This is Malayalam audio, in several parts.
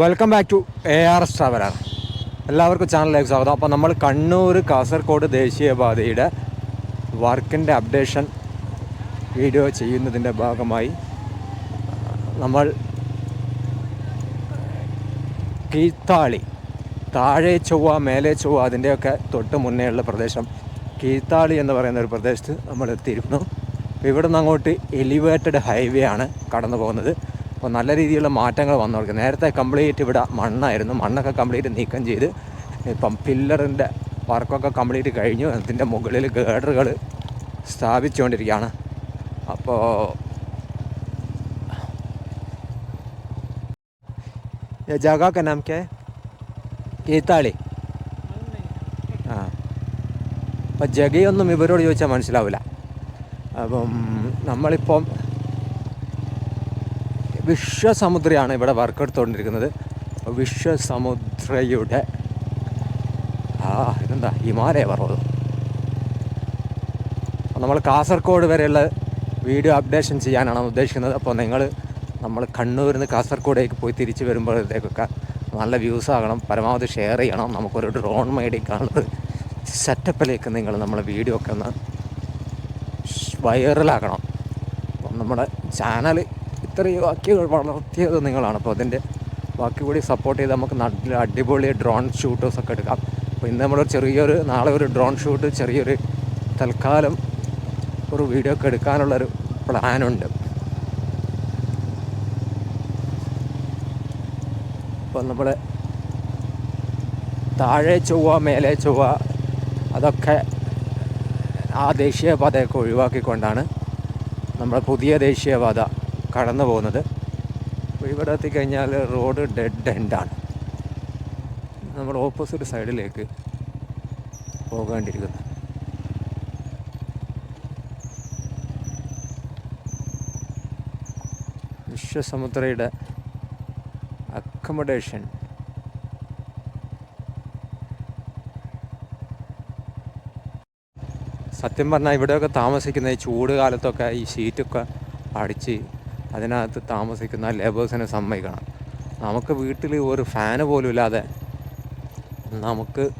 Welcome back to A R S traveller എല്ലാവർക്കും ചാനലിലേക്ക് സ്വാഗതം. അപ്പോൾ നമ്മൾ കണ്ണൂർ കാസർഗോഡ് ദേശീയപാതയുടെ വർക്കിന്റെ അപ്ഡേഷൻ വീഡിയോ ചെയ്യുന്നതിന്റെ ഭാഗമായി നമ്മൾ കീഴ്ത്താളി താഴെ ചൊവ്വ മേലെ ചൊവ്വ അതിന്റെയൊക്കെ തൊട്ട് മുന്നേയുള്ള പ്രദേശം കീഴ്ത്താളി എന്ന് പറയുന്ന ഒരു പ്രദേശത്ത് നമ്മൾ എത്തിയിരുന്നു. ഇവിടുന്ന് അങ്ങോട്ട് എലിവേറ്റഡ് ഹൈവേ ആണ് കടന്നു പോകുന്നത് അപ്പോൾ നല്ല രീതിയിലുള്ള മാറ്റങ്ങൾ വന്നു തുടങ്ങി നേരത്തെ കംപ്ലീറ്റ് ഇവിടെ മണ്ണായിരുന്നു. മണ്ണൊക്കെ കംപ്ലീറ്റ് നീക്കം ചെയ്ത് ഇപ്പം പില്ലറിന്റെ വർക്കൊക്കെ കംപ്ലീറ്റ് കഴിഞ്ഞു. അതിന്റെ മുകളിൽ ഗേഡറുകൾ സ്ഥാപിച്ചുകൊണ്ടിരിക്കുകയാണ്. അപ്പോൾ ജാഗ നമുക്ക് കീത്താളി ആ. അപ്പം ജഗയൊന്നും ഇവരോട് ചോദിച്ചാൽ മനസ്സിലാവില്ല. അപ്പം നമ്മളിപ്പം വിശ്വസമുദ്രയാണ് ഇവിടെ വർക്ക് എടുത്തുകൊണ്ടിരിക്കുന്നത് വിശ്വസമുദ്രയുടെ ആ ഇതെന്താ? ഹിമാലയ പർവതം. നമ്മൾ കാസർഗോഡ് വരെയുള്ള വീഡിയോ അപ്ഡേഷൻ ചെയ്യാനാണ് ഉദ്ദേശിക്കുന്നത്. അപ്പോൾ നിങ്ങൾ നമ്മൾ കണ്ണൂരിൽ നിന്ന് കാസർഗോഡേക്ക് പോയി തിരിച്ച് വരുമ്പോഴത്തേക്കൊക്കെ നല്ല വ്യൂസ് ആകണം പരമാവധി ഷെയർ ചെയ്യണം. നമുക്കൊരു ഡ്രോൺ മേടിക്കാനുള്ളൊരു സെറ്റപ്പിലേക്ക് നിങ്ങൾ നമ്മളെ വീഡിയോ ഒക്കെ ഒന്ന് വൈറലാക്കണം നമ്മുടെ ചാനൽ ഇത്രയും വാക്യങ്ങൾ വളർത്തിയത് നിങ്ങളാണ്. അപ്പോൾ അതിന്റെ ബാക്കി കൂടി സപ്പോർട്ട് ചെയ്ത് നമുക്ക് നല്ല അടിപൊളി ഡ്രോൺ ഷൂട്ടേഴ്സൊക്കെ എടുക്കാം. അപ്പോൾ ഇന്ന് നമ്മളൊരു ചെറിയൊരു നാളെ ഒരു ഡ്രോൺ ഷൂട്ട് ചെറിയൊരു തൽക്കാലം ഒരു വീഡിയോ ഒക്കെ എടുക്കാനുള്ളൊരു പ്ലാനുണ്ട് അപ്പോൾ നമ്മൾ താഴെ ചൊവ്വ മേലെ ചൊവ്വ അതൊക്കെ ആ ദേശീയപാതയൊക്കെ ഒഴിവാക്കിക്കൊണ്ടാണ് നമ്മുടെ പുതിയ ദേശീയപാത കടന്നു പോകുന്നത്. ഇവിടെ എത്തിക്കഴിഞ്ഞാൽ റോഡ് ഡെഡ് എൻഡാണ് നമ്മൾ ഓപ്പോസിറ്റ് സൈഡിലേക്ക് പോകേണ്ടിയിരിക്കുന്നു വിശ്വസമുദ്രയുടെ അക്കമഡേഷൻ സത്യം പറഞ്ഞാൽ ഇവിടെയൊക്കെ താമസിക്കുന്ന ഈ ചൂട് കാലത്തൊക്കെ ഈ ഷീറ്റൊക്കെ അടിച്ച് അതിനകത്ത് താമസിക്കുന്ന ലേബേഴ്സിനെ സമ്മതിക്കണം. നമുക്ക് വീട്ടിൽ ഒരു ഫാന് പോലും ഇല്ലാതെ നമുക്ക്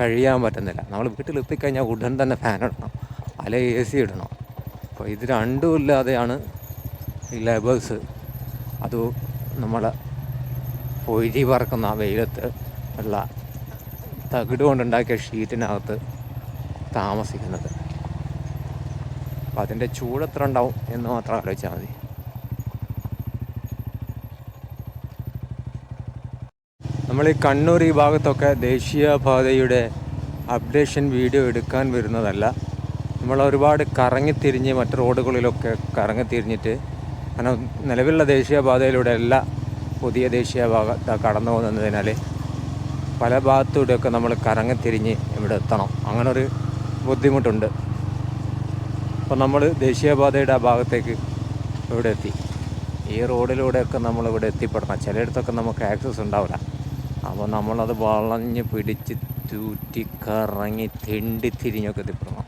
കഴിയാൻ പറ്റുന്നില്ല. നമ്മൾ വീട്ടിൽ എത്തിക്കഴിഞ്ഞാൽ ഉടൻ തന്നെ ഫാൻ ഇടണം. അല്ലെ എ സി ഇടണം. അപ്പോൾ ഇത് രണ്ടും ഇല്ലാതെയാണ് ഈ ലേബേഴ്സ് അത് നമ്മൾ പൊഴി പറക്കുന്ന വെയിലത്ത് ഉള്ള തകിട് കൊണ്ടുണ്ടാക്കിയ ഷീറ്റിനകത്ത് താമസിക്കുന്നത്. അപ്പം അതിന്റെ ചൂട് എത്ര ഉണ്ടാവും എന്ന് മാത്രം ആലോചിച്ചാൽ മതി. നമ്മൾ ഈ കണ്ണൂർ ഈ ഭാഗത്തൊക്കെ ദേശീയപാതയുടെ അപ്ഡേഷൻ വീഡിയോ എടുക്കാൻ വരുന്നതല്ല. നമ്മൾ ഒരുപാട് കറങ്ങിത്തിരിഞ്ഞ് മറ്റ് റോഡുകളിലൊക്കെ കറങ്ങിത്തിരിഞ്ഞിട്ട് കാരണം നിലവിലുള്ള ദേശീയപാതയിലൂടെ അല്ല പുതിയ ദേശീയപാത കടന്നു പോകുന്നതിനാൽ പല ഭാഗത്തൂടെയൊക്കെ നമ്മൾ കറങ്ങിത്തിരിഞ്ഞ് ഇവിടെ എത്തണം. അങ്ങനൊരു ബുദ്ധിമുട്ടുണ്ട്. അപ്പോൾ നമ്മൾ ദേശീയപാതയുടെ ആ ഭാഗത്തേക്ക് ഇവിടെ എത്തി. ഈ റോഡിലൂടെയൊക്കെ നമ്മൾ ഇവിടെ എത്തിപ്പെടണം. ചിലയിടത്തൊക്കെ നമുക്ക് ആക്സസ് ഉണ്ടാവില്ല. അപ്പോൾ നമ്മളത് വളഞ്ഞ് പിടിച്ച് തൂറ്റി കറങ്ങി തെണ്ടി തിരിഞ്ഞൊക്കെ എത്തിപ്പെടണം.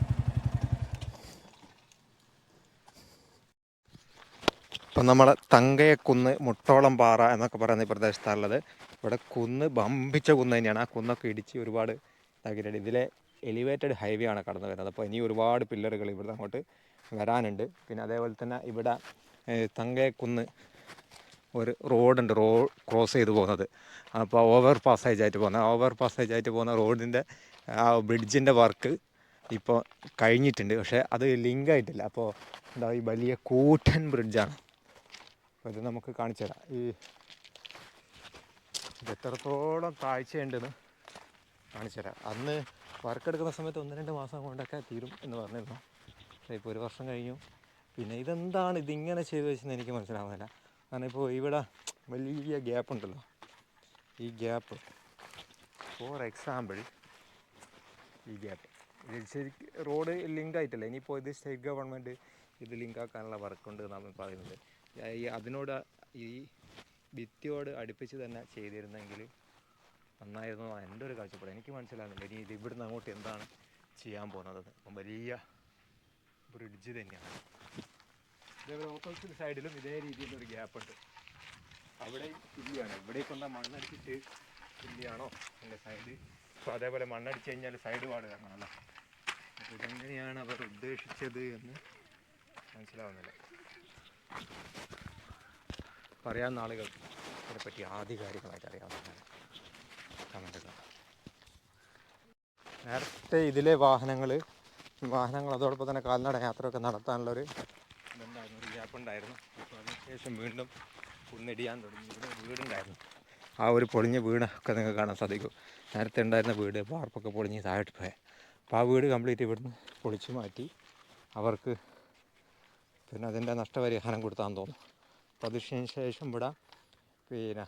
ഇപ്പം നമ്മളെ തങ്കയക്കുന്ന് മുട്ടോളം പാറ എന്നൊക്കെ പറയുന്ന ഈ പ്രദേശത്താണുള്ളത്. ഇവിടെ കുന്ന് ബമ്പിച്ച കുന്ന് തന്നെയാണ്. ആ കുന്നൊക്കെ ഇടിച്ച് ഒരുപാട് ഇതാക്കിയിട്ടുണ്ട് ഇതിലെ എലിവേറ്റഡ് ഹൈവേ ആണ് കടന്നു വരുന്നത്. അപ്പോൾ ഇനി ഒരുപാട് പില്ലറുകൾ ഇവിടെ അങ്ങോട്ട് വരാനുണ്ട്. പിന്നെ അതേപോലെ തന്നെ ഇവിടെ തങ്കയക്കുന്ന് ഒരു റോഡുണ്ട് റോഡ് ക്രോസ് ചെയ്ത് പോകുന്നത്. അപ്പോൾ ഓവർ പാസേജ് ആയിട്ട് പോകുന്ന ഓവർ പാസേജ് ആയിട്ട് പോകുന്ന റോഡിന്റെ ആ ബ്രിഡ്ജിന്റെ വർക്ക് ഇപ്പോൾ കഴിഞ്ഞിട്ടുണ്ട്. പക്ഷേ അത് ലിങ്ക് ആയിട്ടില്ല അപ്പോൾ എന്താ ഈ വലിയ കൂട്ടൻ ബ്രിഡ്ജാണ്. അപ്പോൾ ഇത് നമുക്ക് കാണിച്ചു തരാം. ഈ എത്രത്തോളം താഴ്ചയുണ്ടെന്ന് കാണിച്ചു തരാം. അന്ന് വർക്ക് എടുക്കുന്ന സമയത്ത് ഒന്ന് രണ്ട് മാസം കൊണ്ടൊക്കെ തീരും എന്ന് പറഞ്ഞിരുന്നു. ഇപ്പോൾ ഒരു വർഷം കഴിഞ്ഞു. പിന്നെ ഇതെന്താണ് ഇതിങ്ങനെ ചെയ്തു വെച്ചെന്ന് എനിക്ക് മനസ്സിലാവുന്നില്ല. ഇപ്പോൾ ഇവിടെ വലിയ ഗ്യാപ്പ് ഉണ്ടല്ലോ. ഈ ഗ്യാപ്പ് ഫോർ എക്സാമ്പിൾ ഈ ഗ്യാപ്പ് ഇത് ശരിക്കും റോഡ് ലിങ്ക് ആയിട്ടില്ല? ഇനിയിപ്പോൾ ഇത് സ്റ്റേറ്റ് ഗവൺമെന്റ് ഇത് ലിങ്ക് ആക്കാനുള്ള വർക്കുണ്ട് നമ്മൾ പറയുന്നത്. ഈ അതിനോട് ഈ ഭിത്തിയോട് അടുപ്പിച്ച് തന്നെ ചെയ്തിരുന്നെങ്കിൽ നന്നായിരുന്നു എന്റെ ഒരു കാഴ്ചപ്പാട്. എനിക്ക് മനസ്സിലാകുന്നില്ല. ഇനി ഇത് ഇവിടുന്ന് അങ്ങോട്ട് എന്താണ് ചെയ്യാൻ പോകുന്നത്? വലിയ ബ്രിഡ്ജ് തന്നെയാണ്. ഓപ്പോസിറ്റ് സൈഡിലും ഇതേ രീതിയിലൊരു ഗ്യാപ്പ് ഉണ്ട് അവിടെ ഇല്ലിയാണ് ഇവിടേക്ക് എന്താ മണ്ണടിച്ചിട്ട് ഇല്ലിയാണോ എന്റെ സൈഡ്. അപ്പോൾ അതേപോലെ മണ്ണടിച്ച് കഴിഞ്ഞാൽ സൈഡ് പാട് കാണാമല്ലോ അപ്പോൾ ഇതെങ്ങനെയാണ് അവർ ഉദ്ദേശിച്ചത് എന്ന് മനസ്സിലാവുന്നില്ല. പറയാവുന്ന ആളുകൾ ഇതിനെപ്പറ്റി ആധികാരികമായിട്ട് അറിയാവുന്നതാണ്. കമന്റുകൾ. നേരത്തെ ഇതിലെ വാഹനങ്ങൾ വാഹനങ്ങൾ അതോടൊപ്പം തന്നെ കാൽനട യാത്രയൊക്കെ നടത്താനുള്ളൊരു ഇതുണ്ടായിരുന്നു ഒരു ഗ്യാപ്പ് ഉണ്ടായിരുന്നു. ഇപ്പോൾ അതിനുശേഷം വീണ്ടും കുന്നിടിയാൻ തുടങ്ങി. ഇവിടെ വീടുണ്ടായിരുന്നു. ആ ഒരു പൊളിഞ്ഞ വീടൊക്കെ നിങ്ങൾക്ക് കാണാൻ സാധിക്കും. നേരത്തെ ഉണ്ടായിരുന്ന വീട് വാർപ്പൊക്കെ പൊളിഞ്ഞ് താഴോട്ട് പോയത് അപ്പോൾ ആ വീട് കംപ്ലീറ്റ് ഇവിടുന്ന് പൊളിച്ചു മാറ്റി. അവർക്ക് പിന്നെ അതിന്റെ നഷ്ടപരിഹാരം കൊടുത്താന്ന് തോന്നുന്നു. അപ്പോൾ അതിന് ശേഷം ഇവിടെ പിന്നെ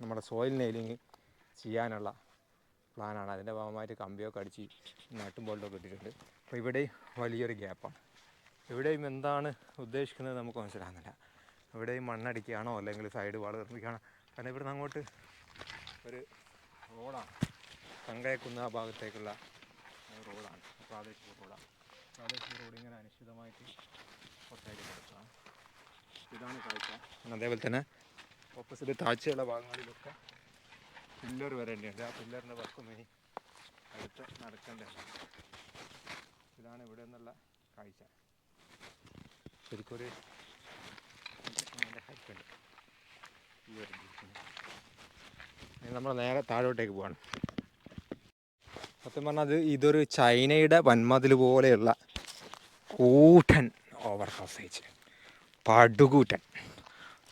നമ്മുടെ സോയിൽ നെയിലിങ് ചെയ്യാനുള്ള പ്ലാനാണ്. അതിന്റെ ഭാഗമായിട്ട് കമ്പിയൊക്കെ അടിച്ച് നാട്ടും ബോൾട്ടൊക്കെ ഇട്ടിട്ടുണ്ട്. അപ്പോൾ ഇവിടെയും വലിയൊരു ഗ്യാപ്പാണ്. ഇവിടെയും എന്താണ് ഉദ്ദേശിക്കുന്നത് നമുക്ക് മനസ്സിലാകുന്നില്ല. ഇവിടെയും മണ്ണടിക്കുകയാണോ അല്ലെങ്കിൽ സൈഡ് വാൾ നിർമ്മിക്കുകയാണോ? കാരണം ഇവിടുന്ന് അങ്ങോട്ട് ഒരു റോഡാണ്. കങ്കയക്കുന്ന ഭാഗത്തേക്കുള്ള റോഡാണ്. പ്രാദേശിക റോഡാണ്. പ്രാദേശിക റോഡ് ഇങ്ങനെ അനിശ്ചിതമായിട്ട് പുറത്തേക്ക് കിടക്കുകയാണ്. ഇതാണ് കാഴ്ച. അതേപോലെ തന്നെ ഓപ്പോസിറ്റ് താഴ്ചയുള്ള ഭാഗങ്ങളിലൊക്കെ പില്ലർ വരേണ്ടിയുണ്ട് ആ പില്ലറിന്റെ വർക്കും ഇനി അടുത്ത് നടക്കേണ്ടതാണ് ഇതാണ് ഇവിടെ നിന്നുള്ള കാഴ്ച. ശരിക്കൊരു ഹൈക്കുണ്ട് ഈ ഒരു നമ്മൾ നേരെ താഴോട്ടേക്ക് പോവാണ്. സത്യം പറഞ്ഞാൽ ഇതൊരു ചൈനയുടെ വന്മതിൽ പോലെയുള്ള കൂട്ടൻ ഓവർ പാസേജ് പടുകൂറ്റൻ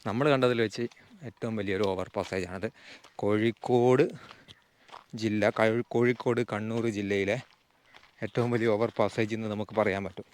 നമ്മൾ കണ്ടതിൽ വെച്ച് ഏറ്റവും വലിയൊരു ഓവർ പാസേജാണത് കോഴിക്കോട് ജില്ല കോഴിക്കോട് കണ്ണൂർ ജില്ലയിലെ ഏറ്റവും വലിയ ഓവർ പാസേജ് എന്ന് നമുക്ക് പറയാൻ പറ്റും.